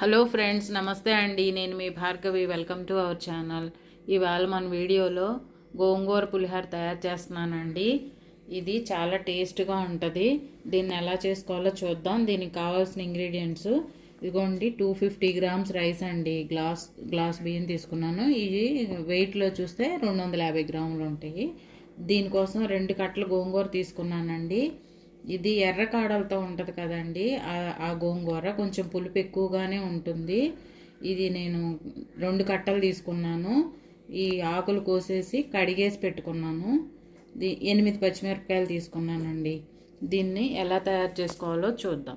Hello friends నమస్తే అండి. నేను మీ Bhargavi. Welcome to our channel. ఇవాళ మన వీడియోలో గోంగూర పులిహోర తయారు చేస్తున్నానండి. ఇది చాలా టేస్ట్గా ఉంటుంది. దీన్ని ఎలా చేసుకోవాలో చూద్దాం. దీనికి కావాల్సిన ఇంగ్రీడియంట్స్ ఇదిగోండి టూ ఫిఫ్టీ గ్రామ్స్ రైస్ అండి. గ్లాస్ గ్లాస్ బియ్యం తీసుకున్నాను. ఇది వెయిట్లో చూస్తే రెండు వందల యాభై గ్రాములు ఉంటాయి. దీనికోసం రెండు కట్టలు గోంగూర తీసుకున్నానండి. ఇది ఎర్ర కాడలతో ఉంటుంది కదండి. ఆ- గోంగూర కొంచెం పులుపు ఎక్కువగానే ఉంటుంది. ఇది నేను రెండు కట్టలు తీసుకున్నాను. ఈ ఆకులు కోసేసి కడిగేసి పెట్టుకున్నాను. ఎనిమిది పచ్చిమిరపకాయలు తీసుకున్నానండి. దీన్ని ఎలా తయారు చేసుకోవాలో చూద్దాం.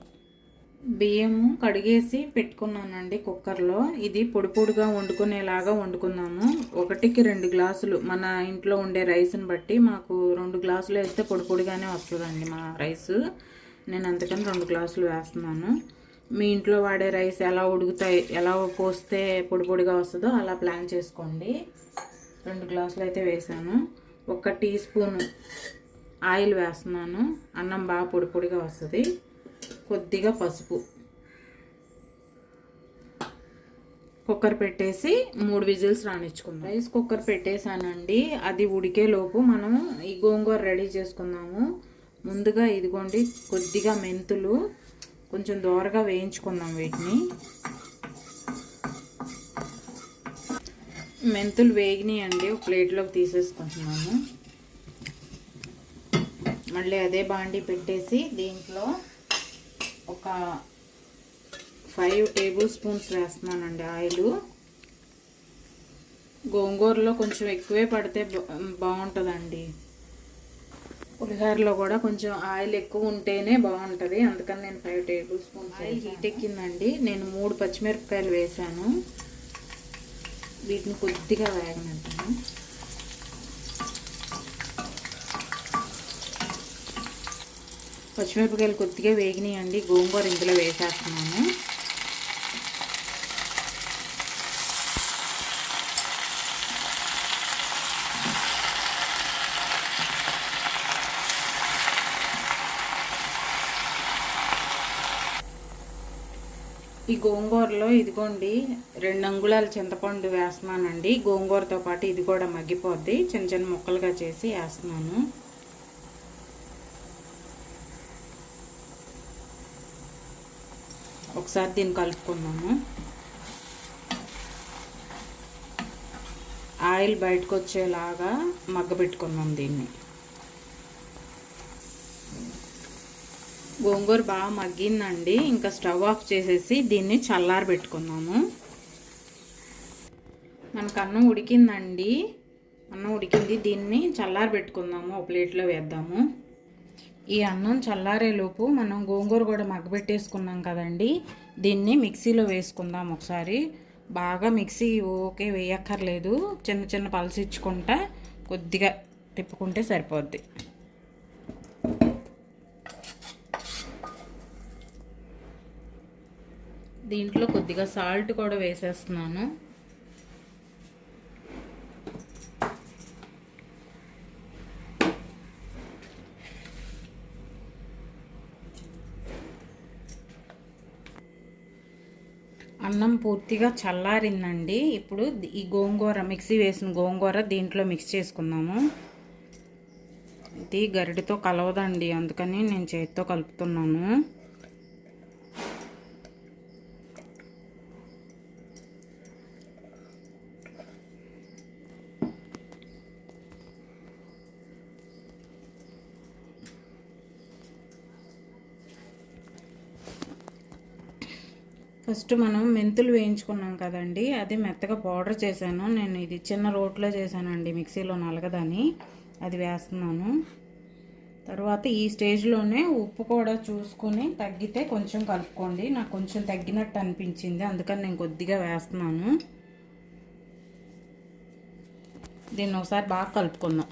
బియ్యము కడిగేసి పెట్టుకున్నానండి కుక్కర్లో. ఇది పొడి పొడిగా వండుకునేలాగా వండుకున్నాము ఒకటికి రెండు గ్లాసులు మన ఇంట్లో ఉండే రైస్ని బట్టి మాకు రెండు గ్లాసులు వేస్తే పొడి పొడిగానే వస్తుందండి మా రైస్. నేను అందుకని రెండు గ్లాసులు వేస్తున్నాను. మీ ఇంట్లో వాడే రైస్ ఎలా ఉడుకుతాయి ఎలా పోస్తే పొడి పొడిగా వస్తుందో అలా ప్లాన్ చేసుకోండి. రెండు గ్లాసులు అయితే వేసాను. ఒక టీ స్పూన్ ఆయిల్ వేస్తున్నాను. అన్నం బాగా పొడి పొడిగా వస్తుంది. కొద్దిగా పసుపు. కుక్కర్ పెట్టేసి మూడు విజిల్స్ రాణించుకుందాం రైస్ కుక్కర్ పెట్టేశానండి. అది ఉడికేలోపు మనం ఈ గోంగూర రెడీ చేసుకుందాము. ముందుగా ఇదిగోండి కొద్దిగా మెంతులు కొంచెం దోరగా వేయించుకుందాం వీటిని. మెంతులు వేగినాయండి ఒక ప్లేట్లోకి తీసేసుకుంటున్నాము. మళ్ళీ అదే బాండి పెట్టేసి దీంట్లో ఒక ఫైవ్ టేబుల్ స్పూన్స్ వేస్తున్నానండి ఆయిల్. గోంగూరలో కొంచెం ఎక్కువే పడితే బాగుంటుందండి. పులిహోరలో కూడా కొంచెం ఆయిల్ ఎక్కువ ఉంటేనే బాగుంటుంది. అందుకని నేను five tablespoons oil heat ఎక్కిందండి. నేను మూడు పచ్చిమిరపకాయలు వేసాను. వీటిని కొద్దిగా వేగనిద్దాము. పచ్చిమిరపకాయలు కొద్దిగా వేగినాయండి. గోంగూర ఇందులో వేసేస్తున్నాను. ఈ గోంగూరలో ఇదిగోండి రెండు అంగుళాల చింతపండు వేస్తున్నానండి. గోంగూరతో పాటు ఇది కూడా మగ్గిపోద్ది. చిన్న చిన్న ముక్కలుగా చేసి వేస్తున్నాను. ఒకసారి దీన్ని కలుపుకుందాము. ఆయిల్ బయటకు వచ్చేలాగా మగ్గబెట్టుకున్నాం దీన్ని. గోంగూర బాగా మగ్గిందండి. ఇంకా స్టవ్ ఆఫ్ చేసేసి దీన్ని చల్లారి పెట్టుకున్నాము మనకు అన్నం ఉడికిందండి. అన్నం ఉడికింది. దీన్ని చల్లారి పెట్టుకుందాము. ఒక ప్లేట్లో వేద్దాము. ఈ అన్నం చల్లారేలోపు మనం గోంగూర కూడా మగ్గబెట్టేసుకున్నాం కదండి. దీన్ని మిక్సీలో వేసుకుందాం ఒకసారి. బాగా మిక్సీ ఓకే వేయక్కర్లేదు. చిన్న చిన్న పలసిచ్చుకుంటా కొద్దిగా తిప్పుకుంటే సరిపోద్ది. దీంట్లో కొద్దిగా సాల్ట్ కూడా వేసేస్తున్నాను. అన్నం పూర్తిగా చల్లారిందండి. ఇప్పుడు ఈ గోంగూర మిక్సీ వేసిన గోంగూర దీంట్లో మిక్స్ చేసుకుందాము. ఇది గరిటతో కలవదండి అందుకని నేను చేతితో కలుపుతున్నాను. ఫస్ట్ మనం మెంతులు వేయించుకున్నాం కదండి అది మెత్తగా పౌడర్ చేశాను. నేను ఇది చిన్న రోట్లో చేశానండి మిక్సీలో నలగదని అది వేస్తున్నాను. తర్వాత ఈ స్టేజ్లోనే ఉప్పు కూడా చూసుకొని తగ్గితే కొంచెం కలుపుకోండి. నాకు కొంచెం తగ్గినట్టు అనిపించింది అందుకని నేను కొద్దిగా వేస్తున్నాను. దీన్ని ఒకసారి బాగా కలుపుకుందాం.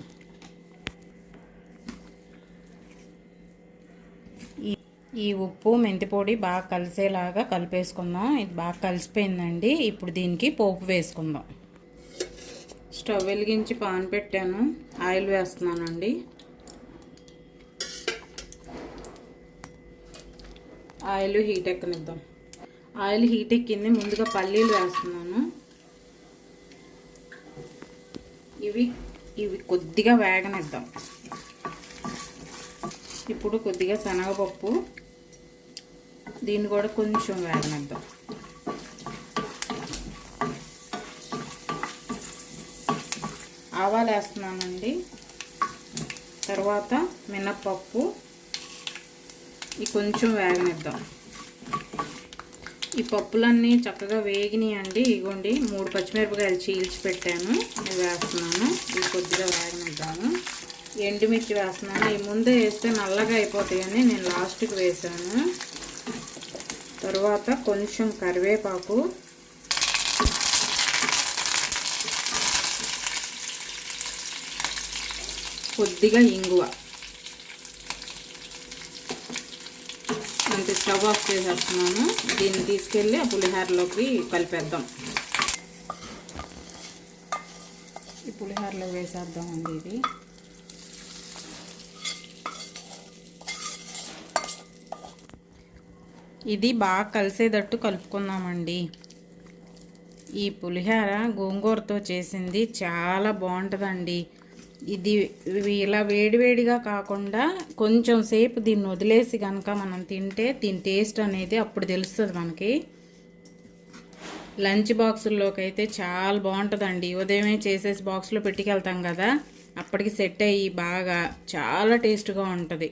ఈ ఉప్పు మెంతి పొడి బాగా కలిసేలాగా కలిపేసుకుందాం. ఇది బాగా కలిసిపోయిందండి. ఇప్పుడు దీనికి పోపు వేసుకుందాం. స్టవ్ వెలిగించి పాన్ పెట్టాను. ఆయిల్ వేస్తున్నానండి. ఆయిల్ హీట్ ఎక్కనిద్దాం. ఆయిల్ హీట్ ఎక్కింది. ముందుగా పల్లీలు వేస్తున్నాను. ఇవి ఇవి కొద్దిగా వేగనిద్దాం. ఇప్పుడు కొద్దిగా శనగపప్పు దీన్ని కూడా కొంచెం వేగనిద్దాం. ఆవాలు వేస్తున్నానండి. తర్వాత మినప్పప్పు ఈ కొంచెం వేగనిద్దాం. ఈ పప్పులన్నీ చక్కగా వేగినాయండి. ఇగోండి మూడు పచ్చిమిరపకాయలు చీల్చి పెట్టాను. ఇవి వేస్తున్నాను. ఇవి కొద్దిగా వేగనిద్దాము. ఎండుమిర్చి వేస్తున్నాను. ఈ ముందే వేస్తే నల్లగా అయిపోతాయని నేను లాస్ట్కి వేసాను తర్వాత కొంచెం కరివేపాకు. కొద్దిగా ఇంగువ. అంతే స్టవ్ ఆఫ్ చేసేస్తున్నాను. దీన్ని తీసుకెళ్ళి ఆ పులిహోరలోకి కలిపేద్దాం. ఈ పులిహారలో వేసేద్దామండి ఇది. ఇది బాగా కలిసేటట్టు కలుపుకుందామండి. ఈ పులిహోర గోంగూరతో చేసింది చాలా బాగుంటుందండి. ఇది ఇలా వేడివేడిగా కాకుండా కొంచెం సేపు దీన్ని వదిలేసి కనుక మనం తింటే దీని టేస్ట్ అనేది అప్పుడు తెలుస్తుంది మనకి. లంచ్ బాక్సుల్లోకి అయితే చాలా బాగుంటుందండి. ఉదయమే చేసేసి బాక్స్లో పెట్టుకెళ్తాం కదా అప్పటికి సెట్ అయ్యి బాగా చాలా టేస్ట్గా ఉంటుంది.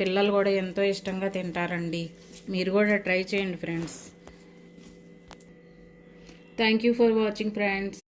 పిల్లలు కూడా ఎంతో ఇష్టంగా తింటారండి. మీరు కూడా ట్రై చేయండి friends. Thank you for watching friends